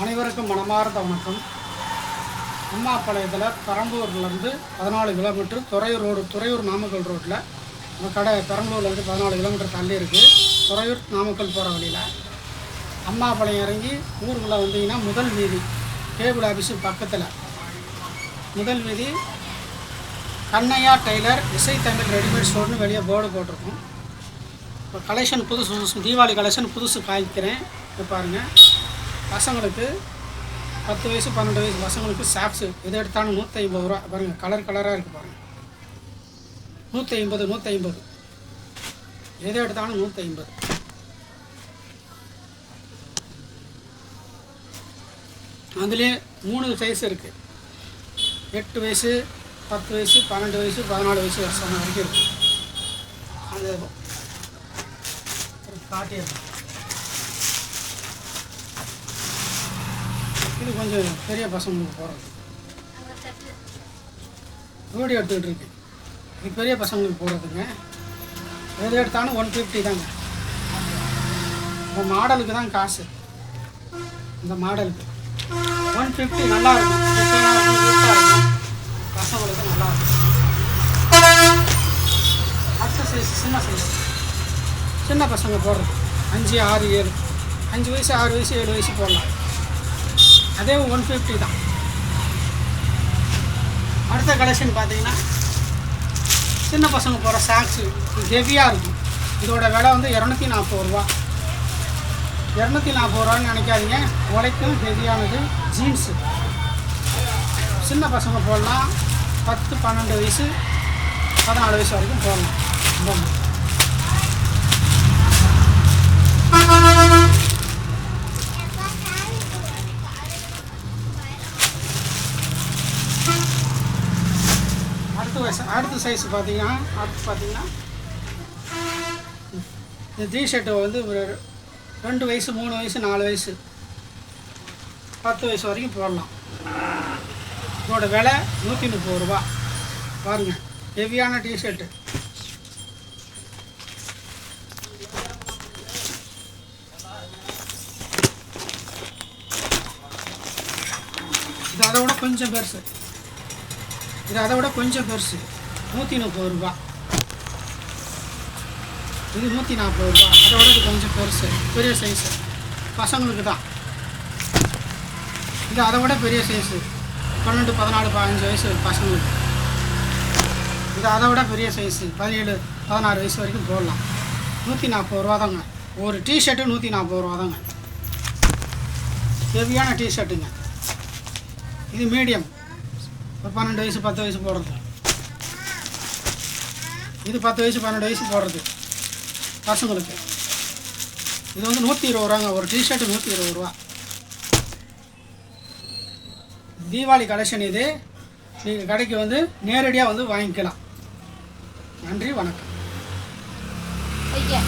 அனைவருக்கும் மனமார்ந்த வணக்கம். அம்மாப்பாளையத்தில் பெரம்பூர்லேருந்து பதினாலு கிலோமீட்டர் துறையூர் ரோடு துறையூர் நாமக்கல் ரோட்டில் நம்ம கடை பெரம்பூர்லேருந்து பதினாலு கிலோமீட்டர் தள்ளி இருக்குது துறையூர் நாமக்கல் போகிற வழியில். அம்மாப்பாளையம் இறங்கி ஊருக்குள்ளே வந்தீங்கன்னா முதல் வீதி கேபிள் ஆஃபீஸு பக்கத்தில். முதல் வீதி கண்ணையா டெய்லர் இசை தமிழ் ரெடிமேட் ஸ்டோர்னு வெளியே போர்டு போட்டிருக்கோம். இப்போ கலெக்ஷன் புதுசு புதுசு தீபாவளி கலெக்ஷன் புதுசு காய்க்கிறேன். இப்போ பாருங்கள் பசங்களுக்கு பத்து வயசு பன்னெண்டு வயசு பசங்களுக்கு சாக்ஸு எது எடுத்தாலும் நூற்றி ஐம்பது ரூபா. பாருங்கள் கலர் கலராக இருக்குது பாருங்கள் நூற்றி ஐம்பது நூற்றி ஐம்பது எது எடுத்தாலும் நூற்றி ஐம்பது அதுலேயே மூணு சைஸ் இருக்குது எட்டு வயசு பத்து வயசு பன்னெண்டு வயசு பதினாலு வயசு வருஷம் வரைக்கும் இருக்குது அந்த காட்டியிருக்கேன் இது கொஞ்சம் பெரிய பசங்களுக்கு போகிறது வீடியோ எடுத்துக்கிட்டு இருக்கு. இது பெரிய பசங்களுக்கு போடுறதுங்க எது எடுத்தாலும் ஒன் ஃபிஃப்டி தாங்க. இந்த மாடலுக்கு தான் காசு. இந்த மாடலுக்கு. ஒன் ஃபிஃப்டி நல்லா இருக்கும். இருக்கும். பசங்களுக்கு நல்லா இருக்கும். அடுத்த சைஸ் சின்ன சைஸ் சின்ன பசங்க போடுறது. அஞ்சு ஆறு ஏழு. அஞ்சு வயசு ஆறு வயசு ஏழு வயசு போடலாம். அதே ஒன் ஃபிஃப்டி தான். அடுத்த கலெக்ஷன் பார்த்தீங்கன்னா சின்ன பசங்க போகிற சாக்ஸு ஹெவியாக இருக்கும். இதோட விலை வந்து இரநூத்தி நாற்பது ரூபா. இரநூத்தி நாற்பது ரூபான்னு நினைக்காதீங்க. உழைக்கும் ஹெவியானது ஜீன்ஸு சின்ன பசங்க போடலாம். பத்து பன்னெண்டு வயசு பதினாலு வயசு வரைக்கும் போடலாம். அடுத்த வயசு அடுத்த சைஸ் பார்த்தீங்கன்னா அடுத்து பார்த்தீங்கன்னா இந்த டிஷர்ட்டு வந்து ஒரு ரெண்டு வயசு மூணு வயசு நாலு வயசு பத்து வயசு வரைக்கும் போடலாம். இதோட விலை நூற்றி முப்பது ரூபா. பாருங்கள் ஹெவியான டிஷர்ட்டு இது அதை விட கொஞ்சம் பெருசு. இது அதை விட கொஞ்சம் பெருசு. நூற்றி முப்பது ரூபா. இது நூற்றி நாற்பது ரூபா. அதை விட இது கொஞ்சம் பெருசு. பெரிய சைஸு பசங்களுக்கு தான். இது அதை விட பெரிய சைஸு பன்னெண்டு பதினாலு பதினஞ்சு வயசு பசங்களுக்கு. இது அதை விட பெரிய சைஸு பதினேழு பதினாறு வயசு வரைக்கும் போடலாம். நூற்றி நாற்பது ரூபா தாங்க. ஒரு டிஷர்ட்டு நூற்றி நாற்பது ரூபா தாங்க. ஹெவியான டிஷர்ட்டுங்க இது மீடியம் ஒரு பன்னெண்டு வயசு பத்து வயசு போடுறது. இது பத்து வயசு பன்னெண்டு வயசு போடுறது. பசங்களுக்கு. இது வந்து நூற்றி இருபது ரூபாங்க. ஒரு டிஷர்ட்டு நூற்றி இருபது ரூபா. தீபாவளி கலெக்ஷன் இது. நீங்கள் கடைக்கு வந்து நேரடியாக வந்து வாங்கிக்கலாம். நன்றி வணக்கம். ஐயா.